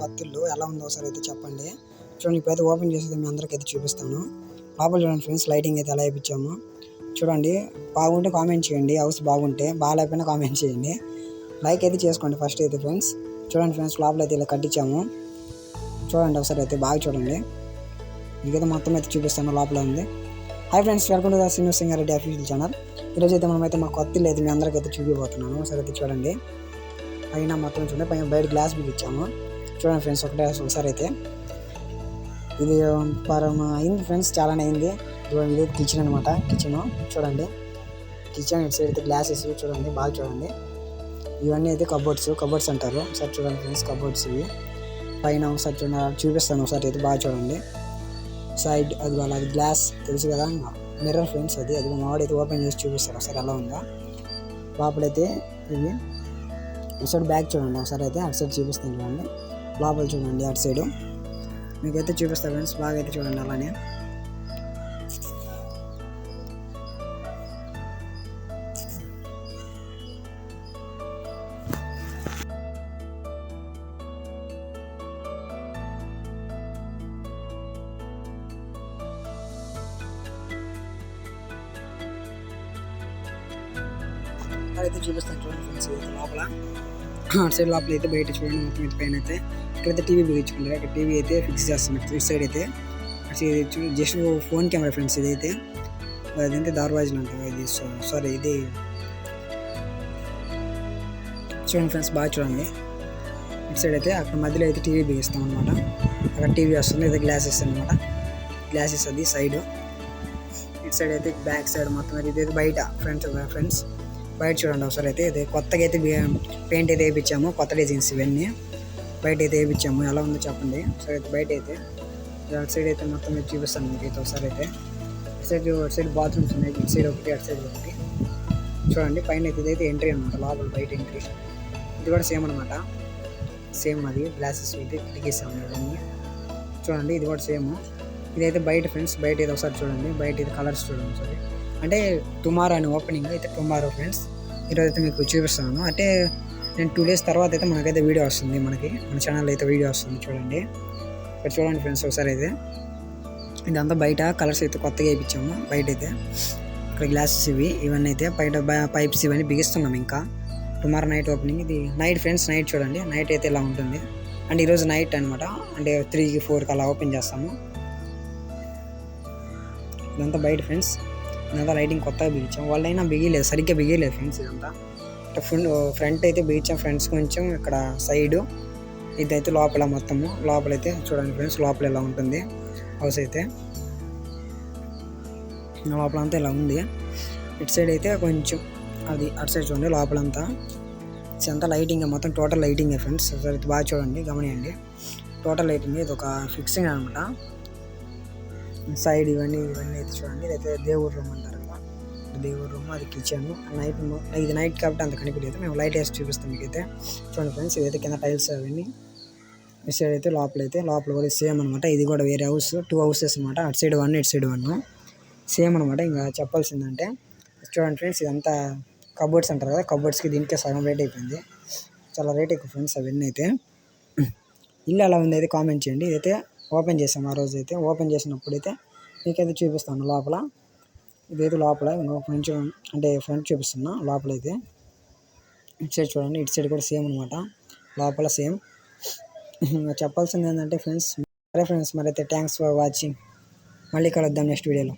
కొత్త ఇల్లు ఎలా ఉందో ఒకసారి అయితే చెప్పండి. చూడండి ఇప్పుడైతే ఓపెన్ చేసేది మీ అందరికీ అయితే చూపిస్తాను. లోపల చూడండి ఫ్రెండ్స్ లైటింగ్ అయితే ఎలా వేయించాము. చూడండి బాగుంటే కామెంట్ చేయండి హౌస్ బాగుంటే బాగాలేకపోయినా కామెంట్ చేయండి. లైక్ అయితే చేసుకోండి ఫస్ట్ అయితే ఫ్రెండ్స్ చూడండి ఫ్రెండ్స్ లోపల అయితే ఇలా కట్టించాము. చూడండి ఒకసారి అయితే బాగా చూడండి. మీకైతే మొత్తం అయితే చూపిస్తాను లోపల ఉంది. Hi friends welcome to the singer Singareddy official channel ఈరోజు అయితే మనమైతే మా కొత్త ఇల్లు అయితే మీ అందరికైతే చూపిపోతున్నాను. ఒకసారి అయితే చూడండి. పైన మొత్తం చూడండి పైన బయట గ్లాస్ బిగ్ చూడండి ఫ్రెండ్స్ ఒకటే ఒకసారి అయితే ఇది పరం అయింది ఫ్రెండ్స్ చాలానే అయింది. చూడండి ఇది కిచెన్ అనమాట కిచెన్ చూడండి. కిచెన్ ఇటు సైడ్ అయితే గ్లాసెస్ చూడండి బాగా చూడండి. ఇవన్నీ అయితే కబోర్డ్స్ కబోర్డ్స్ అంటారు. ఒకసారి చూడండి ఫ్రెండ్స్ కబోర్డ్స్ ఇవి. పైన ఒకసారి చూడండి చూపిస్తాను ఒకసారి అయితే బాగా చూడండి. సైడ్ అది వాళ్ళ అది గ్లాస్ తెలుసు కదా? మిర్రర్ ఫ్రెండ్స్ అది. అది మావాడైతే ఓపెన్ చేసి చూపిస్తారు ఒకసారి ఎలా ఉందా. లోపలైతే ఇవి. ఒకసారి బ్యాక్ చూడండి ఒకసారి అయితే అటు సైడ్ చూపిస్తాను చూడండి. లోపల చూడండి అటు సైడు. మీకైతే చూపిస్తా ఫ్రెండ్స్ బాగా అయితే చూడండి అలానే. అయితే చూపిస్తాను చూడండి ఫ్రెండ్స్ లోపల. అటు సైడ్ లోపల అయితే బయట చూడండి మొత్తం అయితే పైన అయితే. ఇక్కడైతే టీవీ బిగించుకుంటారు ఇక్కడ టీవీ అయితే ఫిక్స్ చేస్తున్నారు ఇటు సైడ్ అయితే అటు జస్ట్ ఫోన్ కెమెరా ఫ్రెండ్స్ ఇదైతే. అదంటే దార్వాజన్ అంటారు ఇది? సారీ ఇది. చూడండి ఫ్రెండ్స్ బాగా చూడండి. ఇటు సైడ్ అయితే అక్కడ మధ్యలో అయితే టీవీ బిగిస్తాం అనమాట అక్కడ టీవీ వస్తుంది ఇది గ్లాసెస్ అనమాట గ్లాసెస్ అది సైడ్ ఇటు సైడ్ అయితే బ్యాక్ సైడ్ మొత్తం అయితే ఇది బయట ఫ్రెండ్స్ ఫ్రెండ్స్ బయట చూడండి ఒకసారి అయితే. ఇది కొత్తగా అయితే పెయింట్ అయితే వేయించాము. కొత్త డిజైన్స్ ఇవన్నీ. బయట అయితే వేయించాము. ఎలా ఉందో చెప్పండి. ఒకసారి అయితే బయట అయితే. అటు సైడ్ అయితే మొత్తం మీరు చూపిస్తాను మీకు అయితే ఒకసారి అయితే. అటు సైడ్ అటు సైడ్ బాత్రూమ్స్ ఉన్నాయి. ఇటు సైడ్ ఒకటి అటు సైడ్ ఒకటి. చూడండి పైన అయితే ఇదైతే ఎంట్రీ అనమాట లోపల బయట ఎంట్రీ ఇది కూడా సేమ్ అనమాట సేమ్ అది. గ్లాసెస్ అయితే కిటికీసాము ఇవన్నీ చూడండి ఇది కూడా సేమ్ ఇదైతే బయట ఫ్రెండ్స్ బయట ఇది ఒకసారి చూడండి. బయట ఇది కలర్స్ చూడండి సరే అంటే టుమారో అని ఓపెనింగ్ అయితే టుమారో ఫ్రెండ్స్ ఈరోజు అయితే మీకు చూపిస్తాను. అంటే నేను టూ డేస్ తర్వాత అయితే మనకైతే వీడియో వస్తుంది మనకి. మన ఛానల్ అయితే వీడియో వస్తుంది చూడండి. ఇక్కడ చూడండి ఫ్రెండ్స్ ఒకసారి అయితే. ఇదంతా బయట కలర్స్ అయితే కొత్తగా వేయించాము బయట అయితే ఇక్కడ గ్లాసెస్ ఇవి ఇవన్నీ అయితే బయట పైప్స్ ఇవన్నీ బిగిస్తున్నాం ఇంకా. టుమారో నైట్ ఓపెనింగ్ ఇది. నైట్ ఫ్రెండ్స్ నైట్ చూడండి. నైట్ అయితే ఇలా ఉంటుంది. అండ్ ఈరోజు నైట్ అనమాట అంటే త్రీకి ఫోర్కి అలా ఓపెన్ చేస్తాము. ఇదంతా బయట ఫ్రెండ్స్ ఇదంతా లైటింగ్ కొత్తగా బిగించాం. వాళ్ళైనా బిగిలేదు సరిగ్గా బిగిలేదు ఫ్రెండ్స్ ఇదంతా. ఫ్రంట్ ఫ్రంట్ అయితే బిగించాం ఫ్రెండ్స్ కొంచెం ఇక్కడ సైడు. ఇదైతే లోపల మొత్తము. లోపలైతే చూడండి ఫ్రెండ్స్ లోపల ఇలా ఉంటుంది హౌస్ అయితే. లోపల అంతా ఇలా ఉంది. ఇటు సైడ్ అయితే కొంచెం అది అటు సైడ్ చూడండి లోపలంతా. అంతా లైటింగ్ మొత్తం టోటల్ లైటింగ్ ఫ్రెండ్స్ సరే బాగా చూడండి గమనియండి. టోటల్ లైటింగ్ ఇది ఒక ఫిక్సింగ్ అనమాట. సైడ్ ఇవన్నీ ఇవన్నీ అయితే చూడండి. ఇదైతే దేవుడు రూమ్ అంటారు కదా. దేవుడు రూమ్ అది కిచెన్ నైట్ ఇది నైట్ కాబట్టి అంత కనిపించలేదు. మేము లైట్ వేసి చూపిస్తాం మీకైతే. చూడండి ఫ్రెండ్స్ ఇదైతే కింద టైల్స్ అవన్నీ. ఇటు సైడ్ అయితే లోపల అయితే లోపల కూడా సేమ్ అనమాట ఇది కూడా వేరే హౌస్ టూ హౌసెస్ అనమాట అటు సైడ్ వన్ ఇటు సైడ్ వన్ సేమ్ అనమాట ఇంకా చెప్పాల్సిందంటే చూడండి ఫ్రెండ్స్ ఇదంతా కబోర్డ్స్ అంటారు కదా. కబోర్డ్స్కి దీనికే సగం రేట్ అయిపోయింది. చాలా రేట్ ఎక్కువ ఫ్రెండ్స్ అవన్నీ అయితే. ఇల్లు ఎలా ఉంది అయితే కామెంట్ చేయండి. ఇదైతే ఓపెన్ చేసాం ఆ రోజు అయితే ఓపెన్ చేసినప్పుడు అయితే మీకైతే చూపిస్తాను లోపల. ఇదైతే లోపల ఫ్రంట్ అంటే ఫ్రంట్ చూపిస్తున్నా లోపల అయితే ఇటు సైడ్ చూడండి ఇటు సైడ్ కూడా సేమ్ అనమాట లోపల సేమ్. చెప్పాల్సింది ఏంటంటే ఫ్రెండ్స్ సరే ఫ్రెండ్స్ మరి అయితే థ్యాంక్స్ ఫర్ వాచింగ్. మళ్ళీ కలుద్దాం నెక్స్ట్ వీడియోలో.